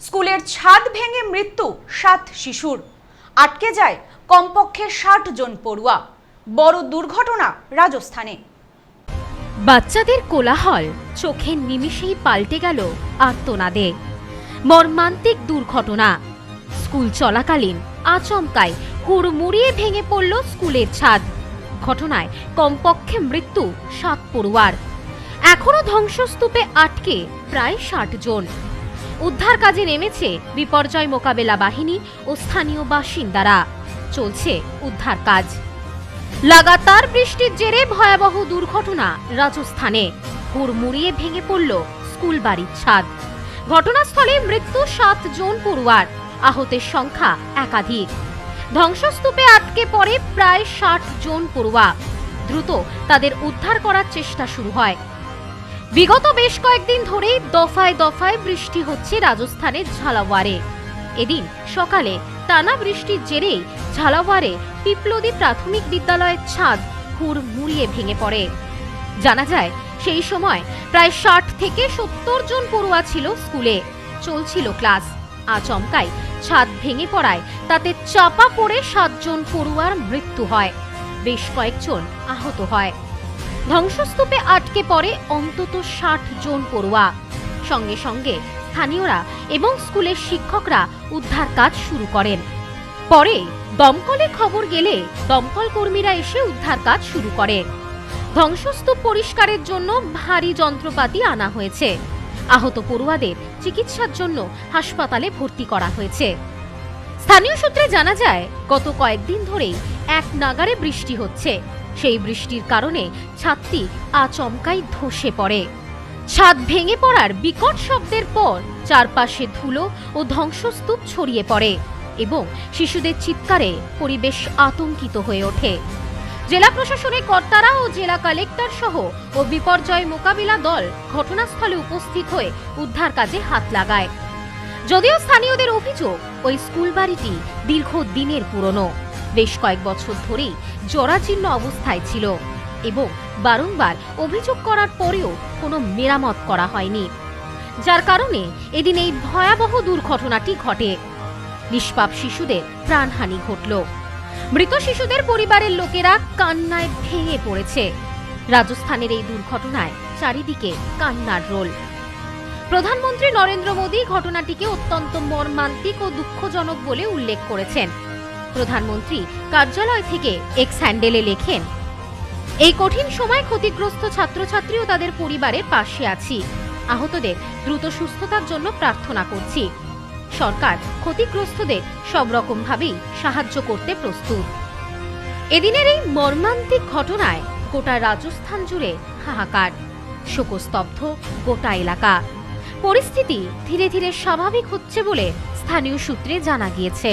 স্কুলের ছাদ ভেঙে মৃত্যু সাত শিশুর। আটকে যায় কমপক্ষে ষাট জন পড়ুয়া। বড় দুর্ঘটনা রাজস্থানে। বাচ্চাদের কোলাহল চোখের নিমিষেই পাল্টে গেল আর্তনাদে। মর্মান্তিক দুর্ঘটনা। স্কুল চলাকালীন আচমকায় হুড়মুড়িয়ে ভেঙে পড়ল স্কুলের ছাদ। ঘটনায় কমপক্ষে মৃত্যু সাত পড়ুয়ার। এখনও ধ্বংসস্তূপে আটকে প্রায় ষাট জন। উদ্ধার কাজে নেমেছে বিপর্যয় মোকাবেলা বাহিনী ও স্থানীয় বাসিন্দারা। চলছে উদ্ধার কাজ। লাগাতার বৃষ্টির জেরে ভয়াবহ দুর্ঘটনা রাজস্থানে। হুড়মুড়িয়ে ভেঙে পড়ল স্কুল বাড়ির ছাদ। ঘটনাস্থলে মৃত্যু সাত জন পড়ুয়ার। আহতের সংখ্যা একাধিক। ধ্বংসস্তূপে আটকে পড়ে প্রায় ষাট জন পড়ুয়া। দ্রুত তাদের উদ্ধার করার চেষ্টা শুরু হয়। বিগত বেশ কয়েকদিন ধরেই দফায় দফায় বৃষ্টি হচ্ছে রাজস্থানের ঝালাওয়ারে এদিন সকালে টানা বৃষ্টির জেরেই ঝালাওয়ারে পিপলদি প্রাথমিক বিদ্যালয়ের ছাদ হুড় মুড়িয়ে ভেঙে পড়ে। জানা যায়, সেই সময় প্রায় ষাট থেকে সত্তর জন পড়ুয়া ছিল স্কুলে। চলছিল ক্লাস। আচমকাই ছাদ ভেঙে পড়ায় তাতে চাপা পড়ে সাতজন পড়ুয়ার মৃত্যু হয়। বেশ কয়েকজন আহত হয়। ধ্বংসস্তূপে আটকে পড়ে অন্তত ষাট জন পড়ুয়া। সঙ্গে সঙ্গে স্থানীয়রা এবং স্কুলের শিক্ষকরা উদ্ধার কাজ শুরু করেন। পরে দমকলে খবর গেলে দমকল কর্মীরা এসে উদ্ধার কাজ শুরু করে। ধ্বংসস্তূপ পরিষ্কারের জন্য ভারী যন্ত্রপাতি আনা হয়েছে। আহত পড়ুয়াদের চিকিৎসার জন্য হাসপাতালে ভর্তি করা হয়েছে। স্থানীয় সূত্রে জানা যায়, গত কয়েকদিন ধরেই এক নাগারে বৃষ্টি হচ্ছে। সেই বৃষ্টির কারণে ছাদটি আচমকাই ধসে পড়ে। ছাদ ভেঙে পড়ার বিকট শব্দের পর চারপাশে ধুলো ও ধ্বংসস্তূপ ছড়িয়ে পড়ে এবং শিশুদের চিৎকারে পরিবেশ আতঙ্কিত হয়ে ওঠে। জেলা প্রশাসনের কর্তারা ও জেলা কালেক্টর সহ ও বিপর্যয় মোকাবিলা দল ঘটনাস্থলে উপস্থিত হয়ে উদ্ধার কাজে হাত লাগায়। যদিও স্থানীয়দের অভিযোগ, ওই স্কুল বাড়িটি দীর্ঘ দিনের পুরনো। বেশ কয়েক বছর ধরেই জরাজীর্ণ অবস্থায় ছিল এবং বারংবার অভিযোগ করার পরেও কোনো মেরামত করা হয়নি। যার কারণে এদিন এই ভয়াবহ দুর্ঘটনাটি ঘটে। নিষ্পাপ শিশুদের প্রাণহানি ঘটল। মৃত শিশুদের পরিবারের লোকেরা কান্নায় ভেঙে পড়েছে। রাজস্থানের এই দুর্ঘটনায় চারিদিকে কান্নার রোল। প্রধানমন্ত্রী নরেন্দ্র মোদী ঘটনাটিকে অত্যন্ত মর্মান্তিক ও দুঃখজনক বলে উল্লেখ করেছেন। প্রধানমন্ত্রী কার্যালয় থেকে এক্স হ্যান্ডেলে লেখেন, এই কঠিন সময় ক্ষতিগ্রস্ত ছাত্রছাত্রী ও তাদের পরিবারের পাশে আছি। আহতদের দ্রুত সুস্থতার জন্য প্রার্থনা করছি। সরকার ক্ষতিগ্রস্তদের সব রকমভাবেই সাহায্য করতে প্রস্তুত। এদিনের এই মর্মান্তিক ঘটনায় গোটা রাজস্থান জুড়ে হাহাকার। শোকস্তব্ধ গোটা এলাকা। পরিস্থিতি ধীরে ধীরে স্বাভাবিক হচ্ছে বলে স্থানীয় সূত্রে জানা গিয়েছে।